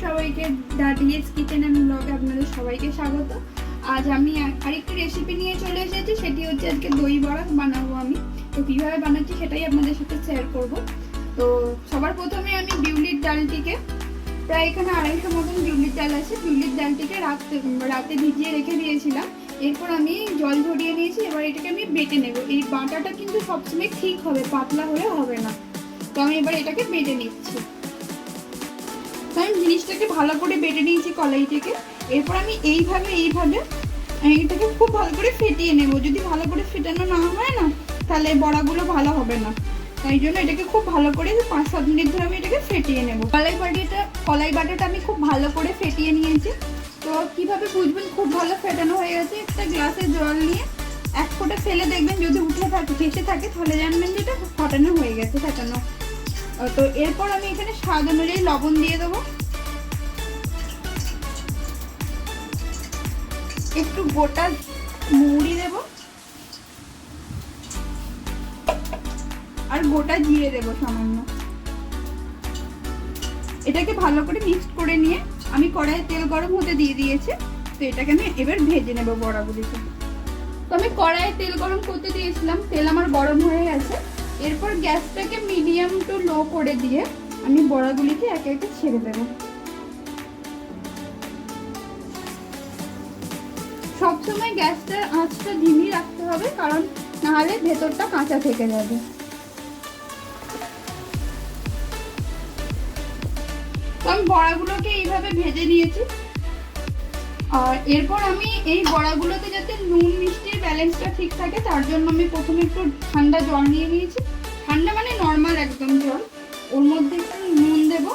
সবাইকে ডাডিএস kitchen and ব্লগে আপনাদের সবাইকে স্বাগত। আজ আমি আর- আরেকটি রেসিপি নিয়ে চলে এসেছি, সেটি হচ্ছে আজকে দই বড়া বানাবো আমি। তো কীভাবে বানাচ্ছি সেটাই আপনাদের সাথে শেয়ার করব। তো সবার প্রথমে আমি বিউলির ডালটিকে, প্রায় এখানে আড়াইশো মতন বিউলির ডাল আছে, বিউলির ডালটিকে রাতে রাতে ভিজিয়ে রেখে দিয়েছিলাম। এরপর আমি জল ঝরিয়ে নিয়েছি, এবার এটাকে আমি বেটে নেব। এই বাটাটা কিন্তু সবসময় ঠিক হবে, পাতলা হলে হবে না। তো আমি এবার এটাকে বেটে নিচ্ছি। আমি জিনিসটাকে ভালো করে বেটে নিয়েছি কলাই থেকে এরপর আমি এইভাবে এইভাবে এটাকে খুব ভালো করে ফেটিয়ে নেব। যদি ভালো করে ফেটানো না হয় না, তাহলে বড়াগুলো ভালো হবে না। তাই জন্য এটাকে খুব ভালো করে পাঁচ, সাত মিনিট ধরে আমি এটাকে ফেটিয়ে নেব। কলাই বাটিটা, কলাই বাটাটা আমি খুব ভালো করে ফেটিয়ে নিয়েছি। তো কীভাবে বুঝবেন? খুব ভালো ফেটানো হয়ে গেছে। একটা গ্লাসে জল নিয়ে এক ফোঁটা ফেলে দেখবেন। যদি উঠে থাকে ভেসে থাকে, তাহলে জানবেন যে এটা ফটানো হয়ে গেছে, ফেটানো। তো এরপর আমি এখানে স্বাদ অনুযায়ী লবণ দিয়ে দেবো। একটু গোটা মুড়ি দেব। আর গোটা জিরে দেব সামান্য। এটাকে ভালো করে মিক্সড করে নিয়ে আমি কড়াইয়ে তেল গরম হতে দিয়ে দিয়েছি। তো এটাকে আমি এবার ভেজে নেব বড়াগুলিকে তো আমি কড়াইয়ে তেল গরম করতে দিয়েছিলাম। তেল আমার গরম হয়ে গেছে। এরপর গ্যাসটাকে মিডিয়াম টু লো করে দিয়ে আমি বড়াগুলিকে একে একে ছেড়ে দেবো। সবসময় গ্যাসটার আঁচটা ধিমি রাখতে হবে, কারণ নাহলে ভেতরটা কাঁচা থেকে যাবে। আমি বড়াগুলোকে এইভাবে ভেজে নিয়েছি। আর এরপর আমি এই বড়াগুলোতে যাতে নুন মিষ্টির ব্যালেন্সটা ঠিক থাকে, তার জন্য আমি প্রথমে একটু ঠান্ডা জল নিয়ে নিয়েছি। ঠান্ডা মানে নর্মাল একদম জল। ওর মধ্যে নুন দেবো।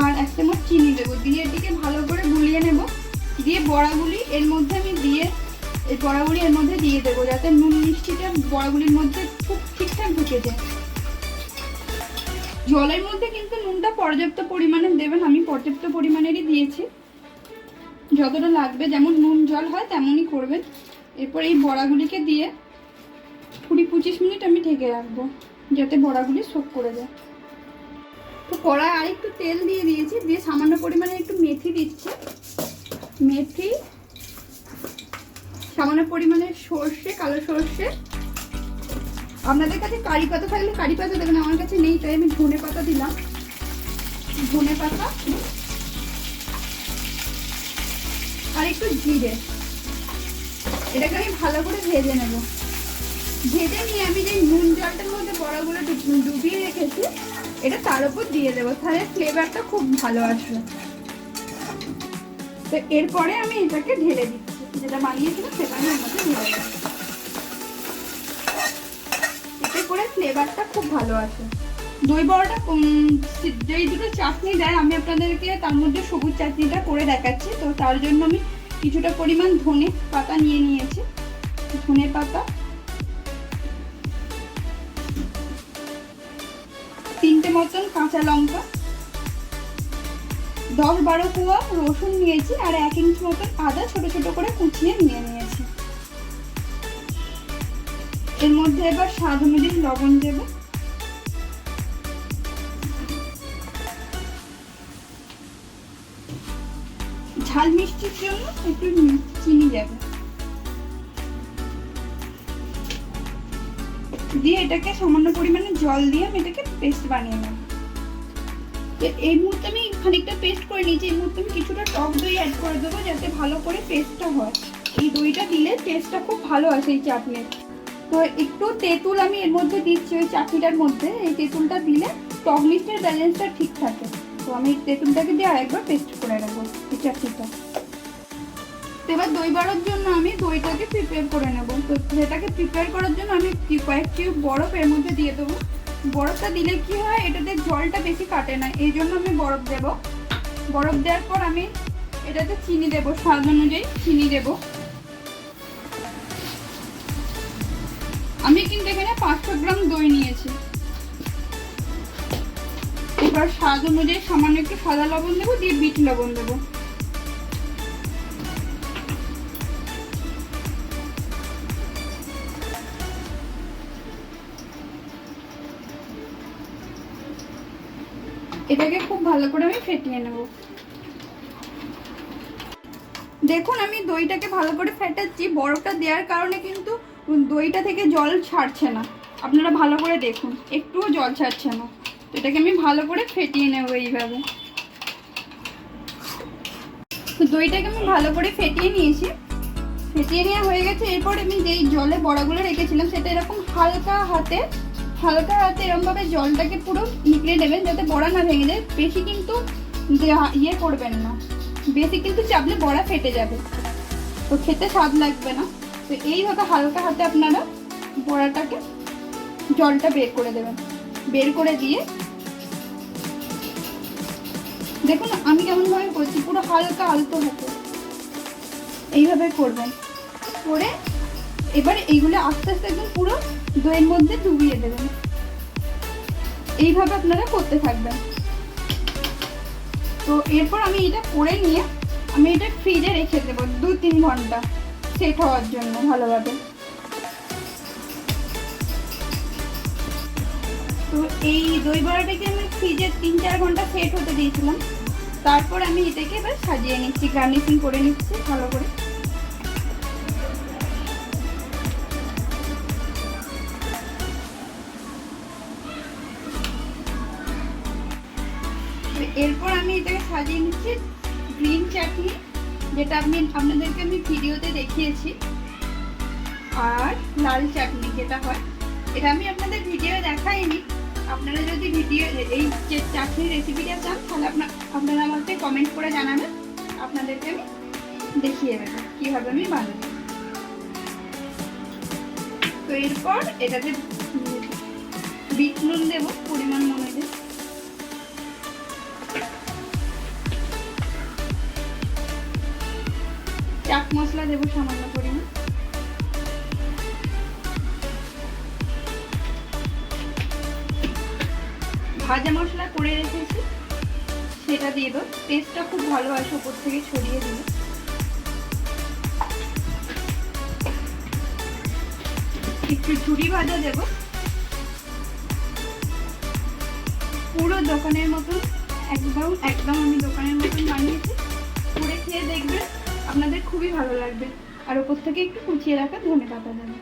আর এক চামচ চিনি দেবো। দিয়ে এটিকে ভালো করে গুলিয়ে নেব। দিয়ে বড়াগুলি এর মধ্যে আমি দিয়ে, এই বড়াগুলি এর মধ্যে দিয়ে দেবো যাতে নুন মিষ্টিটা বড়াগুলির মধ্যে খুব ঠিকঠাক ঢুকে যায়। জলের মধ্যে কিন্তু নুনটা পর্যাপ্ত পরিমাণে দেবেন। আমি পর্যাপ্ত পরিমাণেরই দিয়েছি। যতটা লাগবে, যেমন নুন জল হয় তেমনই করবেন। এরপর এই বড়াগুলিকে দিয়ে কুড়ি পঁচিশ মিনিট আমি ঢেকে রাখব, যাতে বড়াগুলি সোক করে দেয় তো কড়াই আর একটু তেল দিয়ে দিয়েছি, দিয়ে সামান্য পরিমাণে একটু মেথি দিচ্ছি। মেথি, সামান্য পরিমাণে সর্ষে, কালো সর্ষে। আপনাদের কাছে কারি পাতা থাকলে কারি পাতা দেবেন, আমার কাছে নেই, তাই আমি ধনে পাতা দিলাম। ধনে পাতা আর একটু জিরে। এটাকে আমি ভালো করে ভেজে নেব। ভেজে নিয়ে আমি যে নুন জলটার মধ্যে বড়াগুলো ডুবিয়ে রেখেছি, এটা তার উপর দিয়ে দেবো। তাহলে ফ্লেভারটা খুব ভালো আসবে। তো এরপরে আমি এটাকে ঢেলে দিচ্ছি। যেটা বানিয়েছিলাম সেটা আমি মধ্যে ঢেলে দিচ্ছি এতে করে ফ্লেভারটা খুব ভালো আসে। দই বড়াটা যেই দুটো চাটনি দেয়, আমি আপনাদেরকে তার মধ্যে সবুজ চাটনিটা করে দেখাচ্ছি। তো তার জন্য আমি কিছুটা পরিমাণ ধনে পাতা নিয়ে নিয়েছি। ধনে পাতা। তিনটে মতন কাঁচা লঙ্কা। দশ বারো কুয়া রসুন নিয়েছি আর এক ইঞ্চ মতন আদা ছোট ছোট করে কুচিয়ে নিয়ে নিয়েছি। এর মধ্যে এবার স্বাদ অনুযায়ী লবণ দেব। ঝাল মিষ্টির জন্য একটু চিনি যাবে। দিয়ে এটাকে সামান্য পরিমাণে জল দিয়ে আমি এটাকে পেস্ট বানিয়ে নেব। এই মুহূর্তে আমি খানিকটা পেস্ট করে নিয়েছি, এই মুহূর্তে আমি কিছুটা টক দই অ্যাড করে দেবো যাতে ভালো করে পেস্টটা হয়। এই দইটা দিলে টেস্টটা খুব ভালো আসে এই চাটনির। তো একটু তেঁতুল আমি এর মধ্যে দিচ্ছি, ওই চাটনিটার মধ্যে। এই তেঁতুলটা দিলে টক মিষ্টির ব্যালেন্সটা ঠিক থাকে। তো আমি তেঁতুলটাকে দিয়ে আরেকবার পেস্ট করে নেব এই চাটনিটা তো এবার দই বাড়ার জন্য আমি দইটাকে প্রিপেয়ার করে নেব। তো সেটাকে প্রিপেয়ার করার জন্য আমি কি- কয়েক কিউব বরফ এর মধ্যে দিয়ে দেবো। বরফটা দিলে কি হয়, এটাতে জলটা বেশি কাটে না, এই জন্য আমি বরফ দেব। বরফ দেওয়ার পর আমি এটাতে চিনি দেব, স্বাদ অনুযায়ী চিনি দেব। আমি কিন্তু এখানে পাঁচশো গ্রাম দই নিয়েছি। এবার স্বাদ অনুযায়ী সামান্য একটু সাদা লবণ দেবো, দিয়ে বিট লবণ দেবো। এটাকে খুব ভালো করে আমি ফেটিয়ে নেব। দেখুন, আমি দইটাকে ভালো করে ফেটাচ্ছি। বরফটা দেওয়ার কারণে কিন্তু দইটা থেকে জল ছাড়ছে না। আপনারা ভালো করে দেখুন, একটুও জল ছাড়ছে না। তো এটাকে আমি ভালো করে ফেটিয়ে নেব এইভাবে। তো দইটাকে আমি ভালো করে ফেটিয়ে নিয়েছি। ফেটিয়ে নেওয়া হয়ে গেছে। এরপর আমি যেই জলে বড়াগুলো রেখেছিলাম, সেটা এরকম হালকা হাতে হালকা হাতে এরকমভাবে জলটাকে পুরো নিকড়ে নেবেন, যাতে বড়া না ভেঙে যায়। বেশি কিন্তু ইয়ে করবেন না। বেশি কিন্তু চাপলে বড়া ফেটে যাবে। তো খেতে স্বাদ লাগবে না। তো এইভাবে হালকা হাতে আপনারা বড়াটাকে জলটা বের করে দেবেন। বের করে দিয়ে দেখুন, আমি কেমনভাবে করছি, পুরো হালকা আলতো হাতে এইভাবে করবেন। করে এবারে এইগুলো আস্তে আস্তে একদম পুরো দইয়ের মধ্যে ডুবিয়ে দেবেন। এইভাবে আপনারা করতে থাকবেন। তো এরপর আমি এটা করে নিয়ে আমি এটা ফ্রিজে রেখে দেবো দু তিন ঘণ্টা সেট হওয়ার জন্য ভালোভাবে। তো এই দই বড়াটাকে আমি ফ্রিজে তিন চার ঘণ্টা সেট হতে দিয়েছিলাম। তারপর আমি এটাকে এবার সাজিয়ে নিচ্ছি গার্নিশিং করে নিচ্ছি ভালো করে। এরপর আমি এটাকে সাজিয়ে নিচ্ছি গ্রিন চাটনি যেটা আপনি আপনাদেরকে আমি ভিডিওতে দেখিয়েছি, আর লাল চাটনি যেটা হয়। এটা আমি আপনাদের ভিডিও দেখাইনি আপনারা যদি ভিডিও এই যে চাটনির রেসিপিটা চান, তাহলে আপনার আমাকে কমেন্ট করে জানাবেন। আপনাদেরকে আমি দেখিয়ে দেবো, কীভাবে আমি বানাবো। তো এরপর এটাতে বিট নুন দেবো, পরিমাণ মনে চাট মশলা দেবো সামান্য ভাজা মশলা করে রেখেছি, সেটা দিয়ে দেবো। টেস্টটা খুব ভালো আসে ওপর থেকে ছড়িয়ে দেবো একটু ঝুড়ি ভাজা দেবো। পুরো দোকানের মতন, একদম একদম আমি দোকানের মতন বানিয়েছি। করে খেয়ে দেখবেন আপনাদের খুবই ভালো লাগবে। আর ওপর থেকে একটু কুচিয়ে রাখা ধনে পাতা দেবেন